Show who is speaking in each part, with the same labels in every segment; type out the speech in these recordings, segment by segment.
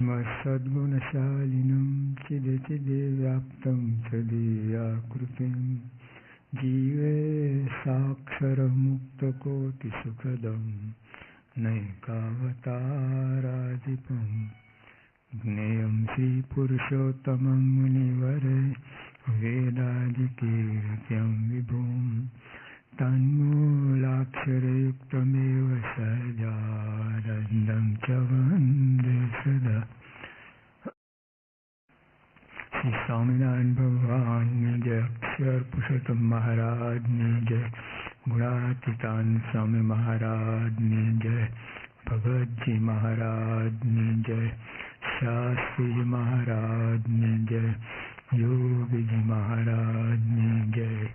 Speaker 1: મસદ્ગુણશાલિનમ ચિદચિદે વ્યાપ્તમ સદીયાકૃતિમ જીવે સાક્ષરમુક્તકોટિસુખદમ નૈકાવતારાધિપમ જ્ઞેયં શ્રી પુરુષોત્તમં મુનિવરે વેદાદિકીર્ત્યં વિભુમ तन्मूलाक्षरयुक्तमेव सजानन्दं च वंदे सदा। श्री स्वामिनारायण भगवान जय। अक्षर महाराज जय। गुणातीतान स्वामी महाराज जय। भगत जी महाराज जय। शास्त्री जी महाराज जय। योगी जी महाराज जय।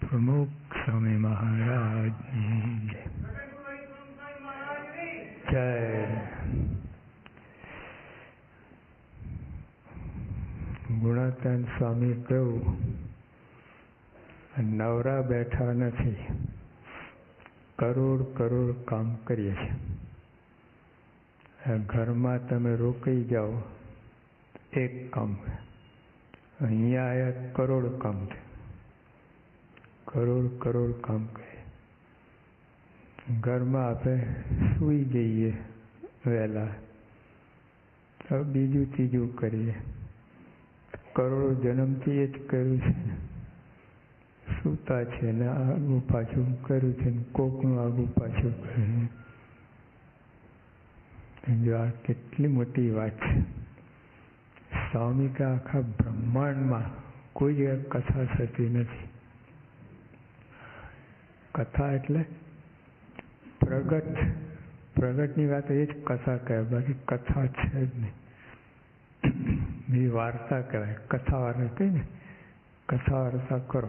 Speaker 1: પ્રમુખ સ્વામી મહારાજની જય સ્વામી કહ્યું નવરા બેઠા નથી કરોડ કરોડ કામ કરીએ છીએ ઘરમાં તમે રોકાઈ જાઓ એક કામ અહીંયા આયા કરોડ કામ છે કરોડ કરોડ કામ કરીએ ઘરમાં આપણે સૂઈ જઈએ વહેલા. તો બીજું ત્રીજું કરીએ. કરોડો જન્મથી એ જ કર્યું છે સૂતા છે ને, આગું પાછું કર્યું છે ને, કોકનું આગું પાછું કર્યું જો આ કેટલી મોટી વાત છે. સ્વામી કે આખા બ્રહ્માંડમાં કોઈ જગ્યા કથા થતી નથી. કથા એટલે પ્રગટ, પ્રગટની વાત એ જ કથા કહેવાય, બાકી કથા છે જ નહીં. એ વાર્તા કહેવાય કથા વાર્તા કહી ને? કથા વાર્તા કરો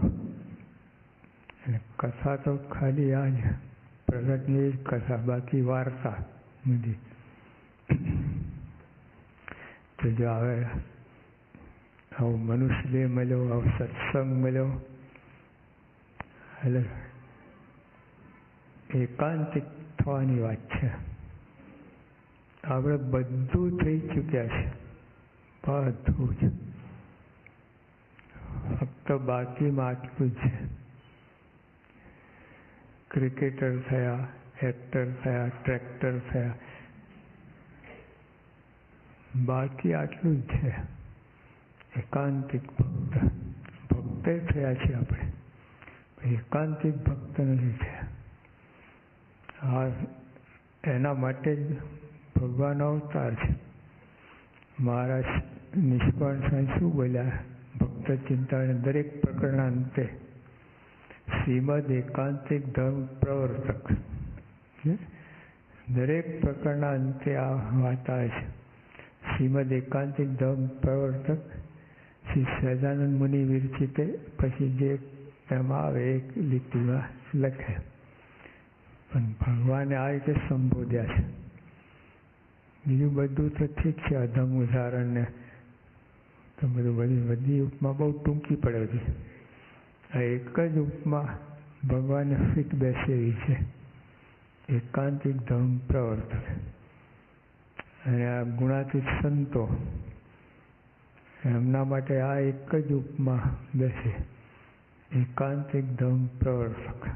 Speaker 1: અને કથા તો ખાલી આ જ, પ્રગટની જ કથા, બાકી વાર્તા બધી. તો જો હવે આવું મનુષ્ય મળ્યો, આવો સત્સંગ મળ્યો, એટલે એકાંતિક થવાની વાત છે. આપણે બધું થઈ ચૂક્યા છે. બધું જ. ફક્ત બાકીમાં આટલું છે. ક્રિકેટર થયા, એક્ટર થયા, ટ્રેક્ટર થયા. બાકી આટલું જ છે. એકાંતિક ભક્ત. ભક્તે થયા છે આપણે. એકાંતિક ભક્ત નથી થયા. આ એના માટે જ ભગવાન અવતાર છે. મહારાજ નિષ્કાળ સાંઈ શું બોલ્યા? ભક્ત ચિંતા દરેક પ્રકરણના અંતે શ્રીમદ એકાંતિક ધર્મ પ્રવર્તક. દરેક પ્રકરણના અંતે આ વાત આવે છે. શ્રીમદ એકાંતિક ધર્મ પ્રવર્તક શ્રી સહજાનંદ મુનિ વિરચિતે પછી જે તેમાં આવે એક લીટીમાં લખે. પણ ભગવાને આ રીતે સંબોધ્યા છે. બીજું બધું તો ઠીક છે, અધમ ઉદાહરણને તો બધું બધી બધી ઉપમા બહુ ટૂંકી પડે છે. આ એક જ ઉપમા ભગવાને ફિટ બેસેવી છે. એકાંતિક ધર્મ પ્રવર્તક. અને આ ગુણાતીત સંતો એમના માટે આ એક જ ઉપમા બેસે. એકાંતિક ધર્મ પ્રવર્તક.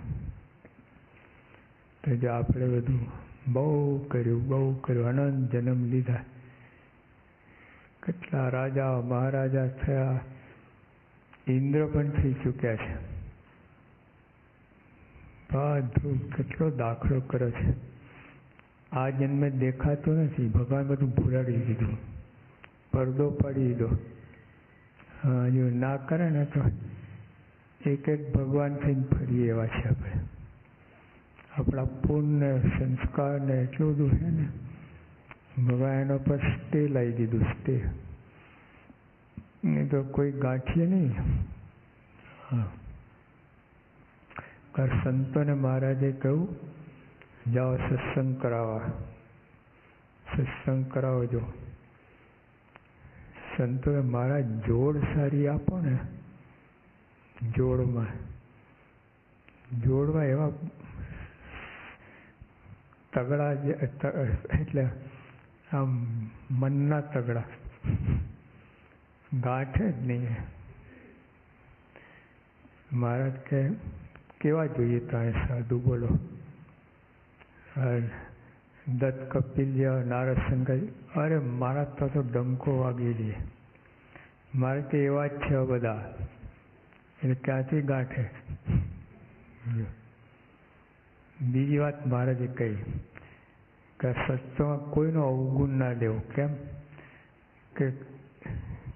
Speaker 1: તો જો આપણે બધું બહુ કર્યું બહુ કર્યું, અનંત જન્મ લીધા. કેટલા રાજા મહારાજા થયા, ઇન્દ્ર પણ થઈ ચૂક્યા છે. બધું કેટલો દાખલો કર્યો છે. આ જન્મે દેખાતું નથી. ભગવાન બધું ભૂલાડી દીધું. પડદો પાડી દીધો. હા જો ના કરે ને તો એક એક ભગવાન થઈને ફરી એવા છે આપણે. આપણા પુણ્ય, સંસ્કાર ને એટલું છે ને, ભગવાન પર સ્ટે લાવી દીધું સ્ટે એ તો કોઈ ગાંઠીએ નહીં. હા. સંતોને મહારાજે કહ્યું, જાઓ સત્સંગ કરાવવા. સત્સંગ કરાવજો સંતોએ મારા જોડ સારી આપો ને, જોડમાં. જોડમાં એવા તગડા એટલે આમ મનના તગડા ગાંઠે જ નહીં મહારાજ કે કેવા જોઈએ તારે સાધુ બોલો દત્ત કપિલ જેવા નારદ શંકર અરે મારા તો તો ડંકો વાગી દે મારે તો એવા જ છે બધા એટલે ક્યાંથી ગાંઠે બીજી વાત મહારાજે કહી, કે સત્સંગમાં કોઈનો અવગુણ ના લેવો. કેમ? કે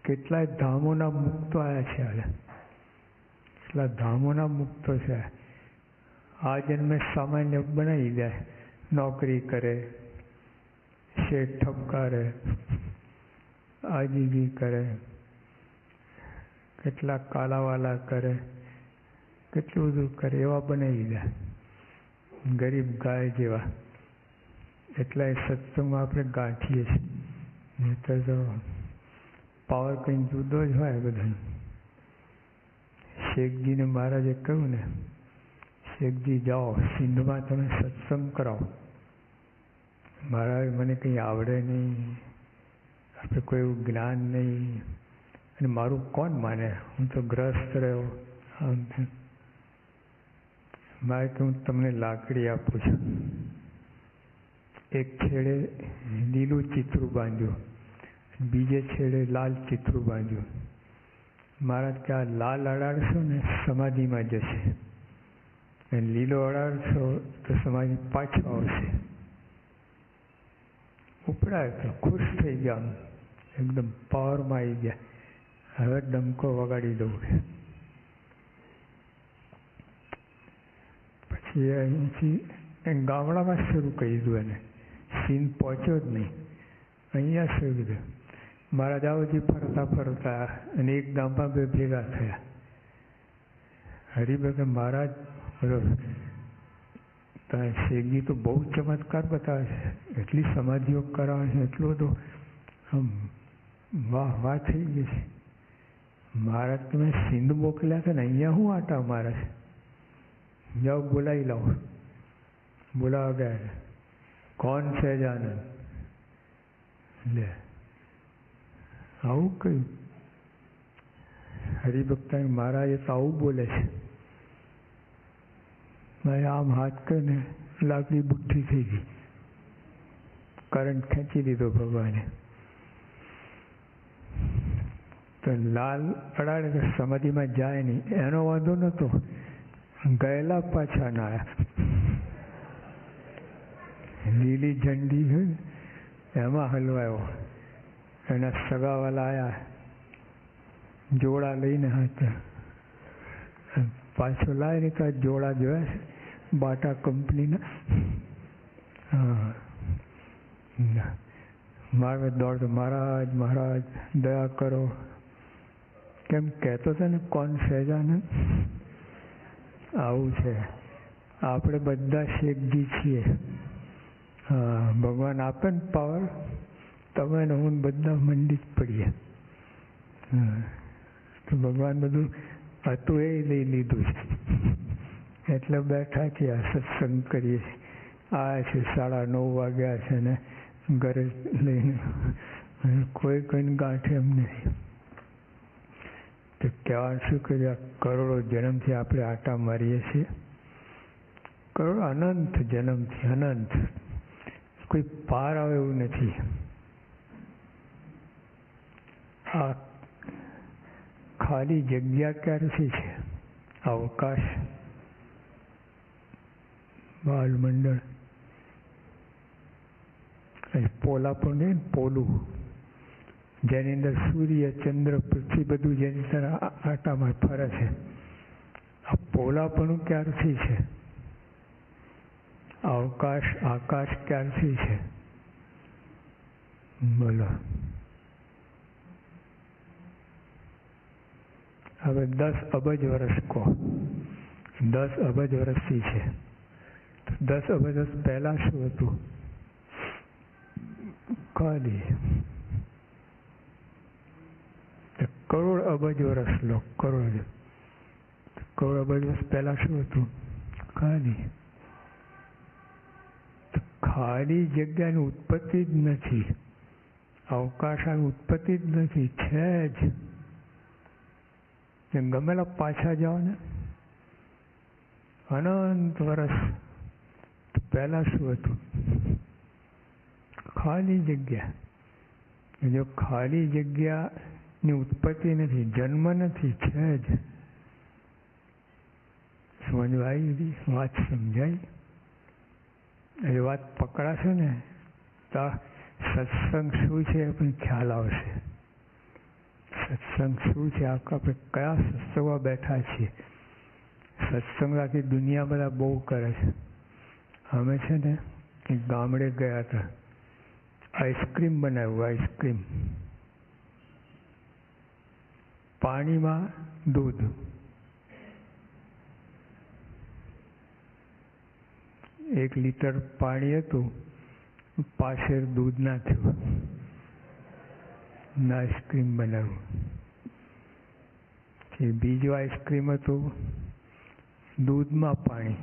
Speaker 1: કેટલાય ધામોના મુક્તો આવ્યા છે હવે કેટલા ધામોના મુક્તો છે. આ જન્મે સામાન્ય બનાવી દે. નોકરી કરે, શેઠ ઠપકારે આજીવી કરે, કેટલા કાલાવાલા કરે, કેટલું બધું કરે, એવા બનાવી દે. ગરીબ ગાય જેવા. એટલા એ સત્સંગમાં આપણે ગાંઠીએ છીએ. નહીતર તો પાવર કંઈ જુદો જ હોય બધા શેખજીને મહારાજે કહ્યું ને, શેખજી, જાઓ, સિંધમાં તમે સત્સંગ કરાવો. મહારાજ મને કંઈ આવડે નહીં. આપણે કોઈ એવું જ્ઞાન નહીં. અને મારું કોણ માને? હું તો ગ્રસ્ત રહ્યો. આમ મારે કે હું તમને લાકડી આપું છું. એક છેડે લીલું ચિત્રું બાંધ્યું, બીજે છેડે લાલ ચિત્રું બાંધ્યું. મહારાજ કે આ લાલ અડાડશો ને સમાધિમાં જશે. અને લીલો અડાડશો તો સમાધિ પાછો આવશે. ઉપડાય તો ખુશ થઈ ગયા એકદમ પાવરમાં આવી ગયા. હવે ડંકો વગાડી દઉં. પછી અહીંથી ગામડામાં શરૂ કરી દીધું એને. સીન પહોંચ્યો જ નહીં. અહીંયા શરૂ કર્યું મારા જાવજી ફરતા ફરતા અને એક ગામમાં બે ભેગા થયા. હરિભગે મહારાજ તમે શેગી તો બહુ ચમત્કાર બતાવે છે. એટલી સમાધિઓ કરાવે છે, એટલો તો આમ વાહ વાહ થઈ ગઈ છે. મહારાજ, તમે સિંધ મોકલ્યા છે ને અહીંયા શું આટા મારા છે? જાઓ બોલાવી લાવો બોલાવા ગયા કોણ છે જાનંદ લે આવું કહ્યું હરિભક્તા મહારાજે તો આવું બોલે છે મેં આમ હાથ કરીને લાકડી બુઠ્ઠી થઈ ગઈ કરંટ ખેંચી દીધો ભગવાને તો લાલ અડાડે સમાધિમાં જાય નહીં એનો વાંધો નહોતો ગયેલા પાછા ના લીલી ઝંડી હોય એમાં હલવાયો. એના સગાવાલા આવ્યા જોડા લઈને હતા પાછો લાવી ને તો જોડા જોયા છે. બાટા કંપનીના. હા. મારે દોડ મહારાજ મહારાજ, દયા કરો. કેમ કહેતો હતો ને, કોણ સહેજાનંદ? આવું છે. આપણે બધા શેખજી છીએ. ભગવાન આપે ને પાવર તમે ને હું બધા મંડી જ પડીએ. તો ભગવાન બધું હતું એ લઈ લીધું છે. એટલે બેઠા છીએ, આ સત્સંગ કરીએ આ છે, સાડા નવ વાગ્યા છે ને ઘરે લઈને. કોઈ કોઈને ગાંઠે એમ નથી તો કહેવાનું શું કર્યું કરોડો જન્મથી આપણે આટા મારીએ છીએ. કરોડો અનંત જન્મથી, અનંત. કોઈ પાર આવે એવું નથી. આ ખાલી જગ્યા ક્યારથી છે? અવકાશ બાલમંડળ પોલા પણ નહીં, પોલું. જેની અંદર સૂર્ય, ચંદ્ર, પૃથ્વી બધું જેની અંદર આટામાં ફરે છે. આ પોલાપણું ક્યારથી છે? અવકાશ, આકાશ ક્યારથી છે? બોલો. હવે દસ અબજ વર્ષ કહો. દસ અબજ વર્ષથી છે. દસ અબજ વર્ષ પહેલા શું હતું? ખાલી. કરોડ અબજ વર્ષ લો કરોડ કરોડ અબજ વર્ષ પહેલા શું હતું ખાલી ખાલી જગ્યાની ઉત્પત્તિ જ નથી અવકાશાની ઉત્પત્તિ જ નથી છે જ ગમેલા પાછા જાઓ ને અનંત વર્ષ પહેલા શું હતું ખાલી જગ્યા જો ખાલી જગ્યાની ઉત્પત્તિ નથી, જન્મ નથી, છે જ. સમજવાય વાત સમજાય? એ વાત પકડાશે ને, તો સત્સંગ શું છે એ પણ ખ્યાલ આવશે. સત્સંગ શું છે? આપણે કયા સત્સંગમાં બેઠા છીએ? સત્સંગ આખી દુનિયા બધા બહુ કરે છે. અમે છે ને ગામડે ગયા હતા. આઈસ્ક્રીમ બનાવ્યું, આઈસ્ક્રીમ. પાણીમાં દૂધ. એક લીટર પાણી હતું, પાછળ દૂધ નાખ્યું થયું. આઈસ્ક્રીમ બનાવ્યું. બીજું આઈસ્ક્રીમ હતું, દૂધમાં પાણી.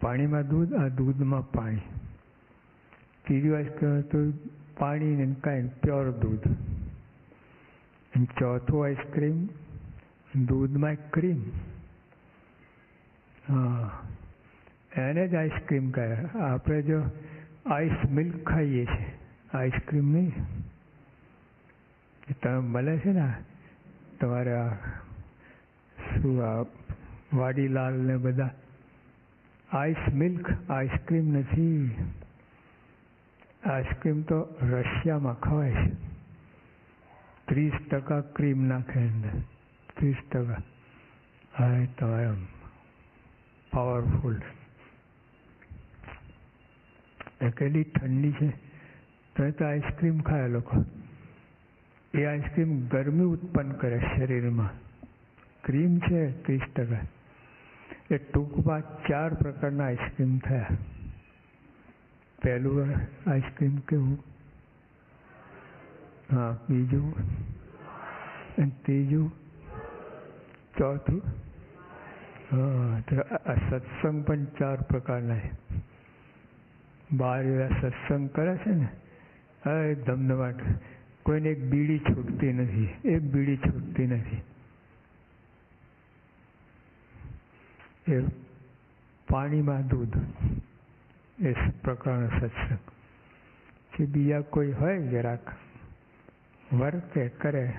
Speaker 1: પાણીમાં દૂધ, આ દૂધમાં પાણી. ત્રીજું આઈસ્ક્રીમ હતું, પાણી ને કાંઈ પ્યોર દૂધ. અને ચોથું આઈસ્ક્રીમ દૂધમાં ક્રીમ હા એને જ આઈસ્ક્રીમ કહે આપણે જો આઈસ મિલ્ક ખાઈએ છીએ આઈસ્ક્રીમ નહીં તમે મળે છે ને તમારે શું આ વાડીલાલ ને બધા આઈસ મિલ્ક આઈસ્ક્રીમ નથી આઈસ્ક્રીમ તો રશિયામાં ખવાય છે ત્રીસ ટકા ક્રીમ નાખે અંદર ત્રીસ ટકા હા તમારે પાવરફુલ એ કેટલી ઠંડી છે તો તો આઈસ્ક્રીમ ખાય લોકો એ આઈસ્ક્રીમ ગરમી ઉત્પન્ન કરે શરીરમાં ક્રીમ છે ત્રીસ ટકા એ ટૂંકમાં ચાર પ્રકારના આઈસ્ક્રીમ થયા પહેલું આઈસ્ક્રીમ કેવું હા, બીજું? ત્રીજું? ચોથું? હા સત્સંગ પણ ચાર પ્રકારના બાર એવા સત્સંગ કરે છે ને હા ધમધમાટ. કોઈને એક બીડી છૂટતી નથી, એક બીડી છૂટતી નથી. એ પાણીમાં દૂધ, એ પ્રકારનો સત્સંગ. જે બીજા કોઈ હોય જરાક વર્તે, કરે.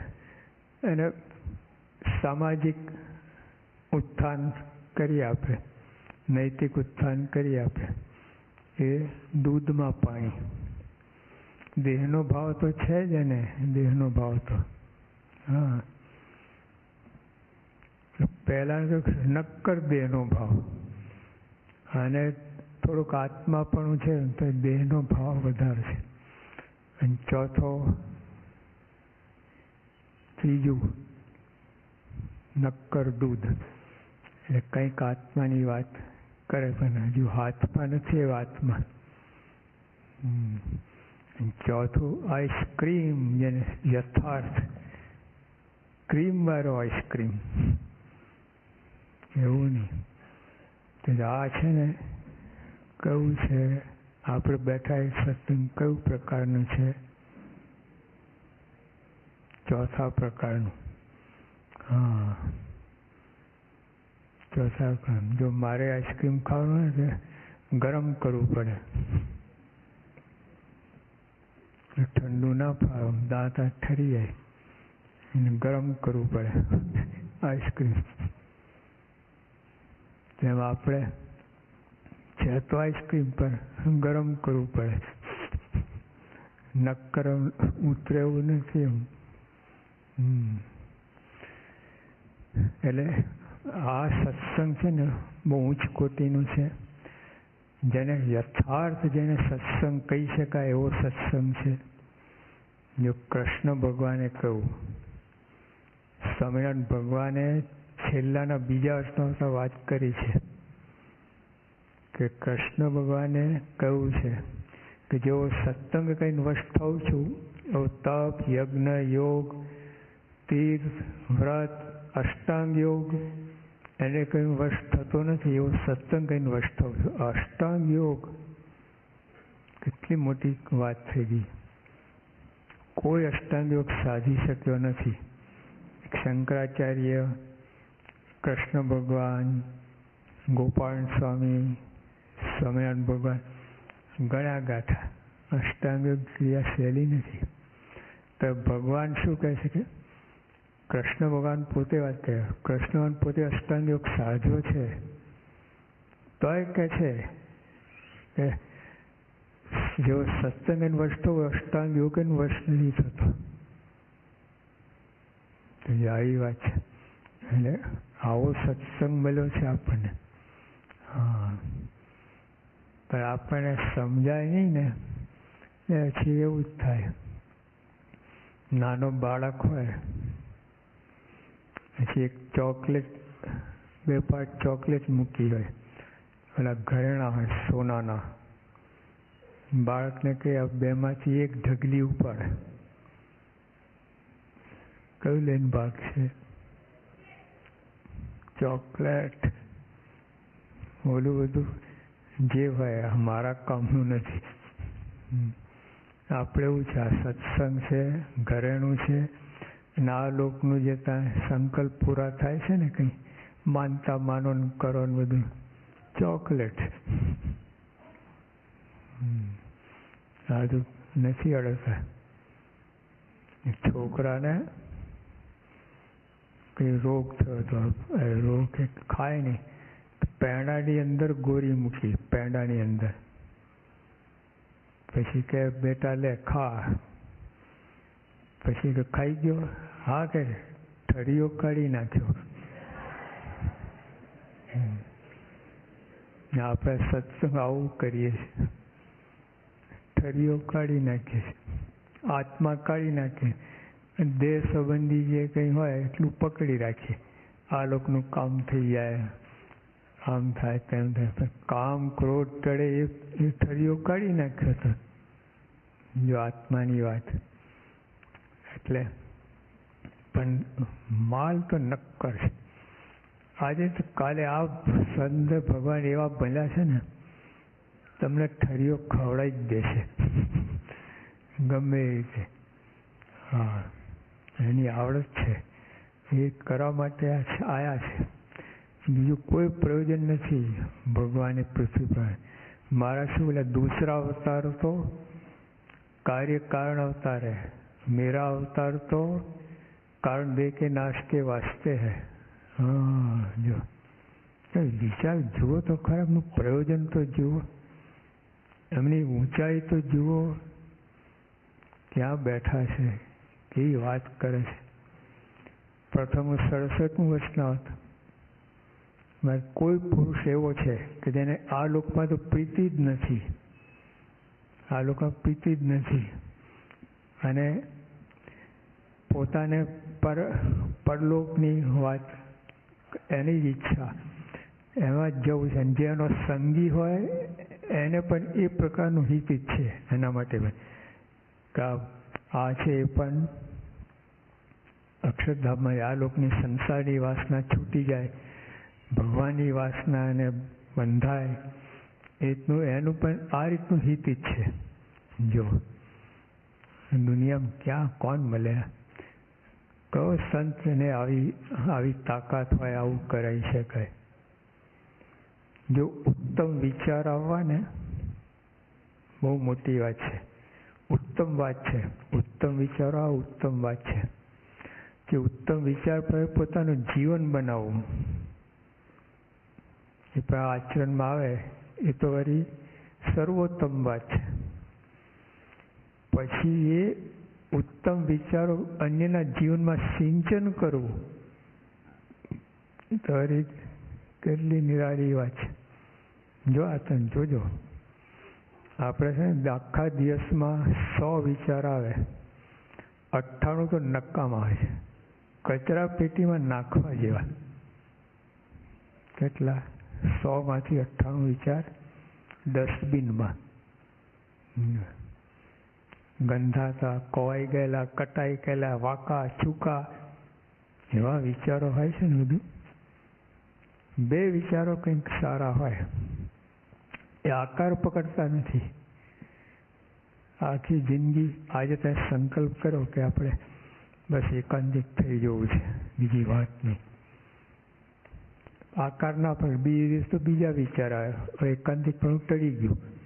Speaker 1: એને સામાજિક ઉત્થાન કરી આપે, નૈતિક ઉત્થાન કરી આપે. એ દૂધમાં પાણી. દેહનો ભાવ તો છે જ એને, દેહનો ભાવ તો. હા. પહેલા તો નક્કર દેહનો ભાવ. અને થોડુંક આત્મા પણ છે, તો દેહનો ભાવ વધારે છે. અને ચોથો ત્રીજું નક્કર દૂધ. એટલે કંઈક આત્માની વાત કરે પણ હજુ હાથમાં નથી એ વાતમાં. ચોથું, આઈસ્ક્રીમ જેને યથાર્થ. ક્રીમવાળો આઈસ્ક્રીમ. એવું નહીં. આ છે ને, કયું છે? આપણે બેઠા એ સત્સંગ કયું પ્રકારનું છે? ચોથા પ્રકારનું. હા. ચોથા પ્રકાર. જો મારે આઈસ્ક્રીમ ખાવાનું હોય તો ગરમ કરવું પડે. ઠંડુ ના ફાવે દાંત ઠરી જાય. એને ગરમ કરવું પડે, આઈસ્ક્રીમ. તેમ આપણે છે તો આઈસ્ક્રીમ પર ગરમ કરવું પડે. નક્કર ઉતરેવું નથી એમ. એટલે આ સત્સંગ છે ને બહુ ઉચ્ચ કોટીનું છે. જેને યથાર્થ જેને સત્સંગ કહી શકાય એવો સત્સંગ છે. જો કૃષ્ણ ભગવાને કહ્યું, સ્વામિનારાયણ ભગવાને છેલ્લાના બીજા વર્ષમાં વાત કરી છે કે કૃષ્ણ ભગવાને કહ્યું છે કે જેવો સત્સંગ કહીને વશ થઉં છું એવો તપ યજ્ઞ, યોગ તીર્થ વ્રત, અષ્ટાંગ યોગ, એને કંઈ વશ થતો નથી, એવો સત્સંગ કંઈ વશ છું અષ્ટાંગ યોગ, કેટલી મોટી વાત થઈ ગઈ. કોઈ અષ્ટાંગ યોગ સાધી શક્યો નથી. શંકરાચાર્ય, કૃષ્ણ ભગવાન, ગોપાલ સ્વામી, સ્વામિનારાયણ ભગવાન ગળા ગાંઠા અષ્ટાંગ ક્રિયા શૈલી નથી. તો ભગવાન શું કહે છે કે કૃષ્ણ ભગવાન પોતે વાત કહે કૃષ્ણ ભગવાન પોતે અષ્ટાંગ યોગ સાધ્યો છે. તો એ કે છે કે જેવો સત્સંગ એને તો અષ્ટાંગ યોગ વર્ષ નથી થતો. આવી વાત છે. એટલે આવો સત્સંગ મળ્યો છે આપણને. હા. પણ આપણને સમજાય નહીં ને, એ પછી એવું જ થાય. નાનો બાળક હોય પછી એક ચોકલેટ, બે પાંચ ચોકલેટ મૂકી હોય. પેલા ઘરેણા હોય, સોનાના. બાળકને કહે બેમાંથી એક ઢગલી ઉપર કયું લઈને ભાગશે ચોકલેટ. ઓલું બધું જે હોય મારા કામનું નથી. આપણે એવું છે, આ સત્સંગ છે, ઘરેણું છે. અને આ લોકનું જે સંકલ્પ પૂરા થાય છે ને કંઈ, માનતા માનો કરો ને બધું, ચોકલેટ. સાધુ નથી અડતા છોકરાને કંઈ રોગ થયો હતો રોગ ખાય નહીં. પેંડાની અંદર ગોરી મૂકી, પેંડાની અંદર. પછી કે, બેટા લે, ખા. પછી કે ખાઈ ગયો? હા કે ઠળીઓ કાઢી નાખ્યો. આપણે સત્સંગ આવું કરીએ છીએ. ઠળીઓ કાઢી નાખીએ આત્મા કાઢી નાખીએ. દેહ સંબંધી જે કંઈ હોય એટલું પકડી રાખીએ. આ લોકોનું કામ થઈ જાય. આમ થાય તેમ થાય. કામ ક્રોધ ચડે એ ઠળીઓ કાઢી નાખ્યો હતો જો આત્માની વાત. એટલે પણ માલ તો નક્કર છે. આજે તો કાલે આ સંત ભગવાન એવા બન્યા છે ને, તમને ઠરીઓ ખવડાવી જ દેશે. ગમે એ રીતે. હા, એની આવડત છે. એ કરવા માટે આવ્યા છે બીજું કોઈ પ્રયોજન નથી ભગવાને પૃથ્વી પર. મારા શું, એટલે દૂસરા અવતાર તો કાર્ય કારણ અવતાર मेरा अवतार तो कारण दे के नाश के वास्ते है હા જો વિચાર જુઓ તો ખરા એમનું પ્રયોજન તો જુઓ એમની ઊંચાઈ તો જુઓ ક્યાં બેઠા છે કેવી વાત કરે છે પ્રથમ સડસઠમું વર્ષના હતા કોઈ પુરુષ એવો છે કે જેને આ લોકમાં તો પ્રીતિ જ નથી આ લોકો પ્રીતિ જ નથી અને પોતાને પર, પરલોકની વાત, એની જ ઈચ્છા. એમાં જ જવું છે. જેનો સંગી હોય, એને પણ એ પ્રકારનું હિત જ છે એના માટે પણ. કે આ છે એ પણ અક્ષરધામમાં આ લોકની સંસારની વાસના છૂટી જાય, ભગવાનની વાસના એને બંધાય એટલું એનું પણ આ રીતનું હિત જ છે જો, દુનિયામાં ક્યાં કોણ મળે? કયો સંતને આવી આવી તાકાત હોય આવું કરાવી શકાય. જો ઉત્તમ વિચાર આવવા ને બહુ મોટી વાત છે. ઉત્તમ વાત છે. ઉત્તમ વિચારો આ ઉત્તમ વાત છે. કે ઉત્તમ વિચાર પર પોતાનું જીવન બનાવવું. એ પણ આચરણમાં આવે, એ તો વળી સર્વોત્તમ વાત છે. પછી એ ઉત્તમ વિચારો અન્યના જીવનમાં સિંચન કરવું. તો કેટલી નિરાળી વાત છે. જો આ તમે જોજો. આપણે છે ને આખા દિવસમાં સો વિચાર આવે. અઠ્ઠાણું તો નક્કામાં આવે છે કચરા પેટીમાં નાખવા જેવા. કેટલા? સોમાંથી અઠ્ઠાણું વિચાર ડસ્ટબિનમાં. ગંધાતા કોવાઈ ગયેલા, કટાઈ ગયેલા, વાકા ચૂકા એવા વિચારો હોય છે ને બધું? બે વિચારો કંઈક સારા હોય. એ આકાર પકડતા નથી. આખી જિંદગી આજે તમે સંકલ્પ કરો કે આપણે બસ એકાંતિક થઈ જવું છે. બીજી વાત નહીં. આકારના પણ બીજી તો બીજા વિચાર આવ્યો. એકાંતિક પણ ટળી ગયું.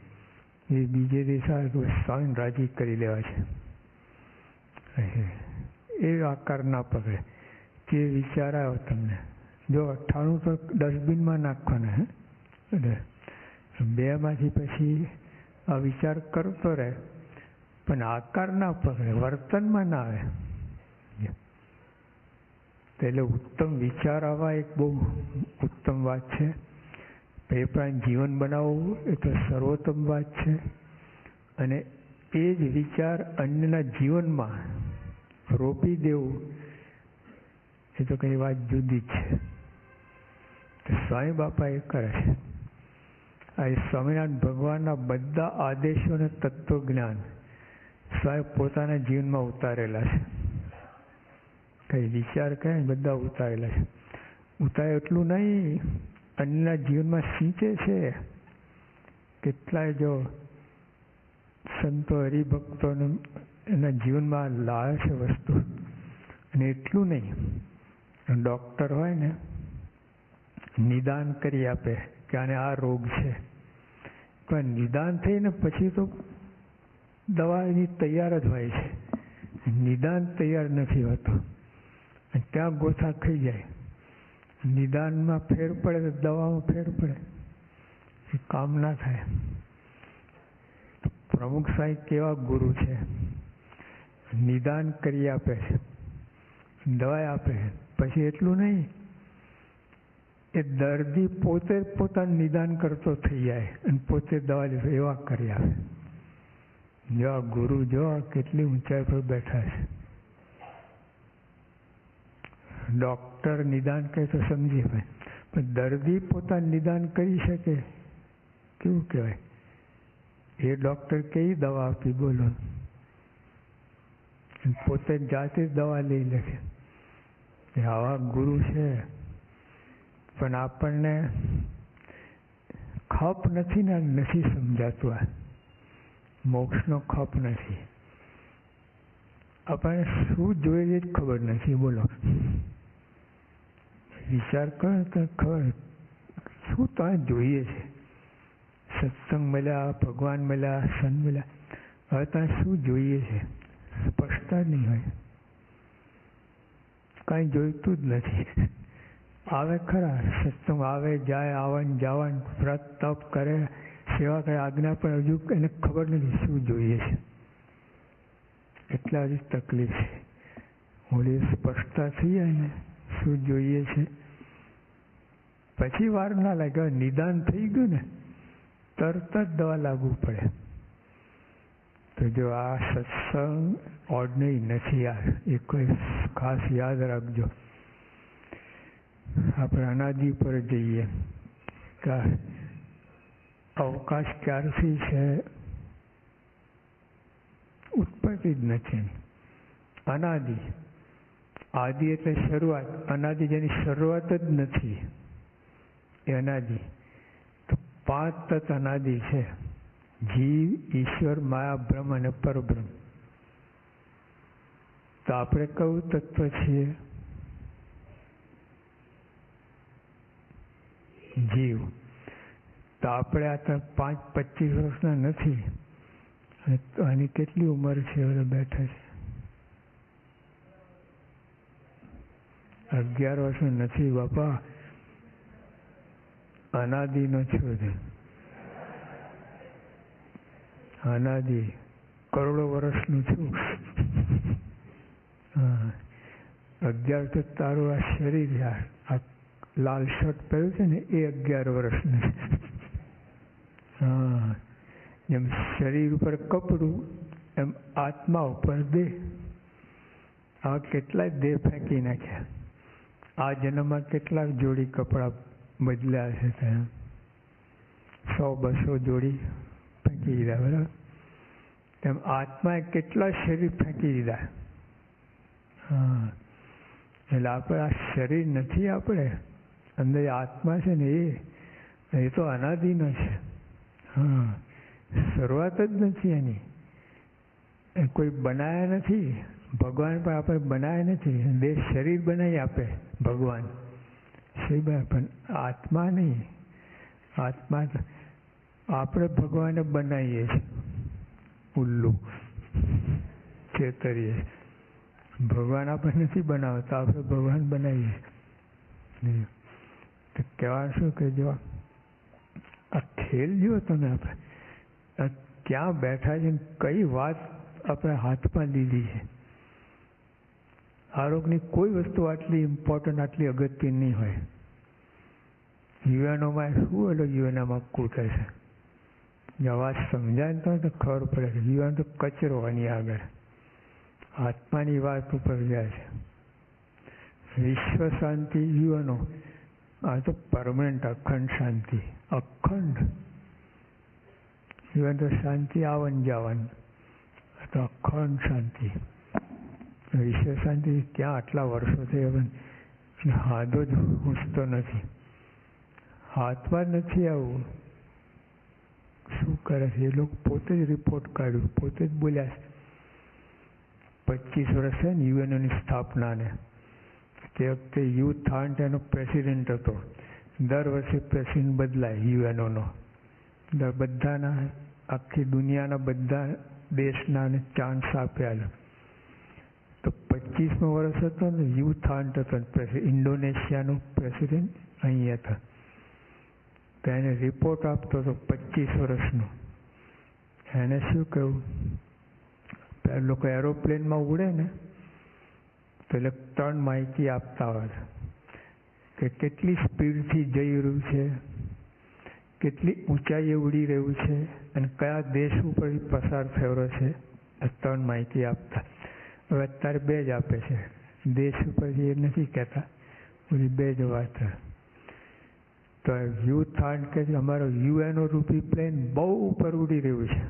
Speaker 1: એ બીજે દિવસ આવે સ્વામી રાજી કરી લેવા છે. એ આકાર ના પકડે. જે વિચાર આવ્યો તમને. જો અઠ્ઠાણું તો ડસ્ટબિનમાં નાખવાના, હે? બેમાંથી પછી આ વિચાર કરતો રહે, પણ આકાર ના પકડે, વર્તનમાં ના આવે. એટલે ઉત્તમ વિચાર આવવા એક બહુ ઉત્તમ વાત છે. પણ જીવન બનાવવું એ તો સર્વોત્તમ વાત છે. અને એ જ વિચાર અન્યના જીવનમાં રોપી દેવું એ તો કંઈ વાત જુદી જ છે. સ્વામી બાપા એ કરે છે, આ સ્વામિનારાયણ ભગવાનના બધા આદેશો અને તત્વજ્ઞાન સ્વામી પોતાના જીવનમાં ઉતારેલા છે. કઈ વિચાર કરે બધા ઉતારેલા છે. ઉતારે એટલું નહીં અન્યના જીવનમાં સિંચે છે કેટલાય જો સંતો હરિભક્તોને એના જીવનમાં લાવે છે વસ્તુ. અને એટલું નહીં. ડૉક્ટર હોય ને, નિદાન કરી આપે કે આને આ રોગ છે. પણ નિદાન થઈને પછી તો દવા એની તૈયાર જ હોય છે. નિદાન તૈયાર નથી હોતું. ત્યાં ગોથા ખાઈ જાય. નિદાનમાં ફેર પડે તો દવામાં ફેર પડે. કામ ના થાય. પ્રમુખ સાહેબ કેવા ગુરુ છે? નિદાન કરી આપે છે. દવા આપે છે. પછી એટલું નહીં. એ દર્દી પોતે પોતાનું નિદાન કરતો થઈ જાય અને પોતે દવા લેતો એવા કરી આપે. જો આ ગુરુ જો કેટલી ઊંચાઈ પર બેઠા છે. ડૉક્ટર નિદાન કહે તો સમજી ભાઈ પણ દર્દી પોતાનું નિદાન કરી શકે. કેવું કહેવાય? એ ડૉક્ટર કઈ દવા આપી? બોલો. પોતે જાતે દવા લઈ લે છે આવા ગુરુ છે. પણ આપણને ખપ નથી ને નથી સમજાતું આ. મોક્ષનો ખપ નથી. આપણને શું જોઈએ જ ખબર નથી. બોલો. વિચાર કરે તો ખબર શું તમે જોઈએ છે? સત્સંગ મળ્યા, ભગવાન મળ્યા, સંત મળ્યા. હવે ત્યાં શું જોઈએ છે? સ્પષ્ટતા નહીં હોય. કાંઈ જોઈતું જ નથી. આવે ખરા, સત્સંગ આવે, જાય, આવન, જાવન, વ્રત, તપ કરે, સેવા કરે, આજ્ઞા પણ હજુ એને ખબર નથી શું જોઈએ છે. એટલા જ તકલીફ છે. હોળી સ્પષ્ટતા થઈ જાય ને. શું જોઈએ છે? પછી વાર ના લાગે નિદાન થઈ ગયું ને, તરત જ દવા લાગુ પડે. તો જો આ સત્સંગ ઓર્ડનરી નથી યાર એ કોઈ ખાસ યાદ રાખજો. આપણે અનાદિ પર જઈએ. કે અવકાશ ક્યારથી છે? ઉત્પત્તિ જ નથી. અનાદિ. આદિ એટલે શરૂઆત, અનાદિ જેની શરૂઆત જ નથી, એ અનાદિ. તો પાંચ તત્વ અનાદિ છે. જીવ, ઈશ્વર, માયા, બ્રહ્મ અને પરબ્રહ્મ. તો આપણે કયું તત્વ છીએ? જીવ. તો આપણે આ પાંચ પચીસ વર્ષના નથી. આની કેટલી ઉંમર છે? હવે બેઠા છે. અગિયાર વર્ષ નથી, બાપા. અનાદિનો છો અનાદિ. કરોડો વર્ષનું છું. અગિયાર તો તારું આ શરીર યાર આ લાલ શર્ટ પહેર્યું છે ને, એ અગિયાર વર્ષનું છે. હા. જેમ શરીર ઉપર કપડું, એમ આત્મા ઉપર દેહ આ કેટલાય દેહ ફેંકી નાખ્યા. આ જન્મમાં કેટલાક જોડી કપડાં બદલ્યા છે ત્યાં સો બસો જોડી ફેંકી દીધા, બરાબર? તેમ આત્માએ કેટલા શરીર ફેંકી દીધા? હા. એટલે આપણે આ શરીર નથી આપણે. અંદર આત્મા છે ને એ એ તો અનાદિનો છે. હા. શરૂઆત જ નથી એની. કોઈ બનાયા નથી. ભગવાન પણ આપણે બનાવ્યા નથી. દેહ શરીર બનાવી આપે. ભગવાન. શરીર પણ આત્મા નહીં આત્મા આપણે ભગવાન બનાવીએ છીએ. ઉલ્લુ ચેતરીએ. ભગવાન આપણે નથી બનાવતા, આપણે ભગવાન બનાવીએ કહેવાનું શું કે જો આ ખેલ જુઓ તમે આપણે. ક્યાં બેઠા છે કઈ વાત આપણે હાથમાં લીધી છે? આરોગ્યની કોઈ વસ્તુ આટલી ઇમ્પોર્ટન્ટ આટલી અગત્યની નહીં હોય. યુવાનોમાં શું એટલે યુવાનોમાં કૂટે છે. અવાજ સમજાય તો ખબર પડે યુવાન તો કચરો આની આગળ. આત્માની વાત ઉપર જાય છે. વિશ્વ શાંતિ યુવાનો. આ તો પરમનન્ટ અખંડ શાંતિ. અખંડ. જીવન તો શાંતિ આવન જાવન. તો અખંડ શાંતિ. વિશ્વ શાંતિ ક્યાં આટલા વર્ષો થઈ હવે હાથો જ ઊંચતો નથી. હાથમાં નથી આવું. શું કરે છે? એ લોકો પોતે જ રિપોર્ટ કાઢ્યું, પોતે જ બોલ્યા છે. પચીસ વર્ષ છે ને યુએનઓની સ્થાપનાને. તે વખતે યુથ થાન્ટ એનો પ્રેસિડેન્ટ હતો. દર વર્ષે પ્રેસિડેન્ટ બદલાય યુએનઓનો. બધાના, આખી દુનિયાના બધા દેશના ચાન્સ આપ્યા તો પચીસમો વર્ષ હતો ને યુથ થાન્ટ હતો ઇન્ડોનેશિયાનું પ્રેસિડેન્ટ અહીં હતા. તો એને રિપોર્ટ આપતો હતો પચીસ વર્ષનો. એને શું કહ્યું લોકો એરોપ્લેનમાં ઉડે ને, તો એટલે ત્રણ માહિતી આપતા હોય કે કેટલી સ્પીડથી જઈ રહ્યું છે, કેટલી ઊંચાઈએ ઉડી રહ્યું છે, અને કયા દેશ ઉપર પસાર થયો છે ત્રણ માહિતી આપતા. હવે અત્યારે બે જ આપે છે. દેશ ઉપરથી એ નથી કહેતા પછી બે જ વાત તો યુ થાર્ડ કે અમારો યુએનઓ રૂપી પ્લેન બહુ ઉપર ઉડી રહ્યું છે.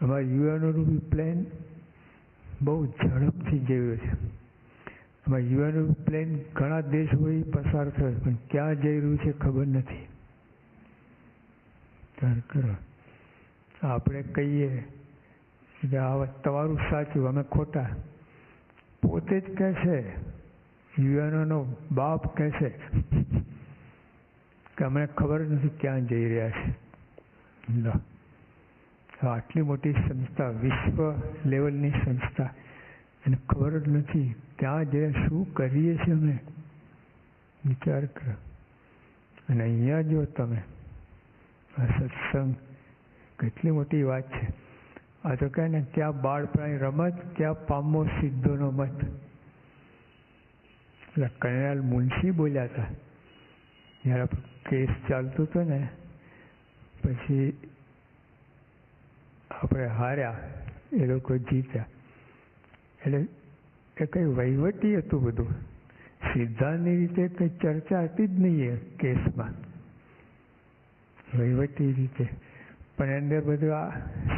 Speaker 1: અમારું યુએનઓ રૂપી પ્લેન બહુ ઝડપથી જઈ રહ્યું છે. અમારું યુએનઓ પ્લેન ઘણા દેશોથી પસાર થયો પણ ક્યાં જઈ રહ્યું છે ખબર નથી. કરો. આપણે કહીએ કે આ તમારું સાચું, અમે ખોટા. પોતે જ કહે છે યુવાનોનો બાપ કહે છે કે અમને ખબર નથી ક્યાં જઈ રહ્યા છે. આટલી મોટી સંસ્થા, વિશ્વ લેવલની સંસ્થા, એને ખબર જ નથી ક્યાં જઈને શું કરીએ છીએ અમે? વિચાર કરો. અને અહીંયા જો તમે, આ સત્સંગ, કેટલી મોટી વાત છે. આ તો કહે ને, ક્યાં બાળપણાની રમત, ક્યાં પામો સિદ્ધોનો મત. એટલે કનૈયાલ મુનશી બોલ્યા હતા. જ્યારે કેસ ચાલતો હતો ને, પછી આપણે હાર્યા, એ લોકો જીત્યા. એટલે એ કંઈ વહીવટી હતું બધું. સિદ્ધાંતની રીતે કંઈ ચર્ચા હતી જ નહીં એ કેસમાં. વહીવટી રીતે. પણ અંદર બધું આ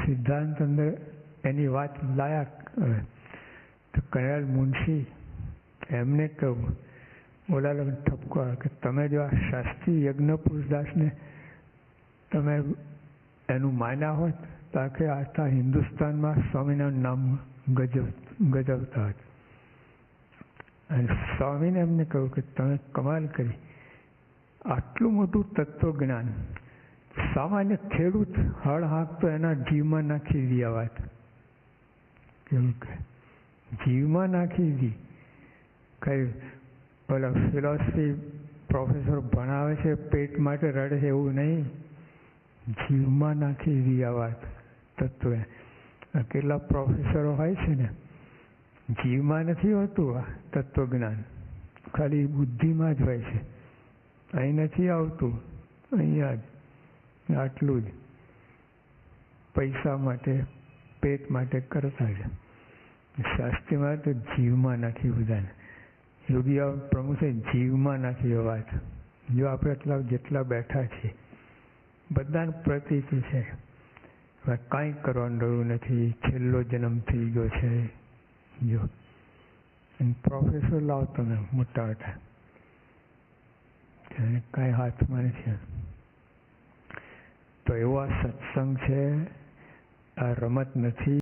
Speaker 1: સિદ્ધાંત અંદર એની વાત લાયક તો કનૈયાલ મુનશી, એમને કહું ઓલા લોકો ઠપકો કે તમે જો આ શાસ્ત્રી યજ્ઞ પુરુષદાસને તમે એનું માન્યા હોત, તો આખે આખા હિન્દુસ્તાનમાં સ્વામિનારાયણ નામ ગજવ, ગજવતા હતા. અને સ્વામીને એમને કહ્યું કે તમે કમાલ કરી. આટલું મોટું તત્વજ્ઞાન સામાન્ય ખેડૂત હળ હાંકતો એના જીવમાં નાખી દી આ વાત. કેવું કે જીવમાં નાખી દી? કઈ પેલા ફિલોસફી પ્રોફેસર ભણાવે છે, પેટ માટે રડે છે એવું નહીં? જીવમાં નાખી દી આ વાત તત્વે. કેટલા પ્રોફેસરો હોય છે ને, જીવમાં નથી હોતું આ તત્વજ્ઞાન. ખાલી બુદ્ધિમાં જ હોય છે. અહીં નથી આવતું, અહીંયા જ. આટલું જ પૈસા માટે, પેટ માટે કરતા છે શાસ્ત્રીમાં તો જીવમાં નાખી બધાને. યોગી પ્રમુખે જીવમાં નાખી વાત. જો આપણે એટલા જેટલા બેઠા છીએ, બધાને પ્રતીતિ છે. કાંઈ કરવાની જરૂર નથી. છેલ્લો જન્મ થઈ ગયો છે. જો. અને પ્રોફેસર લાવ તમે, મોટા મોટા કાંઈ હાથમાં નથી. તો એવો આ સત્સંગ છે. આ રમત નથી.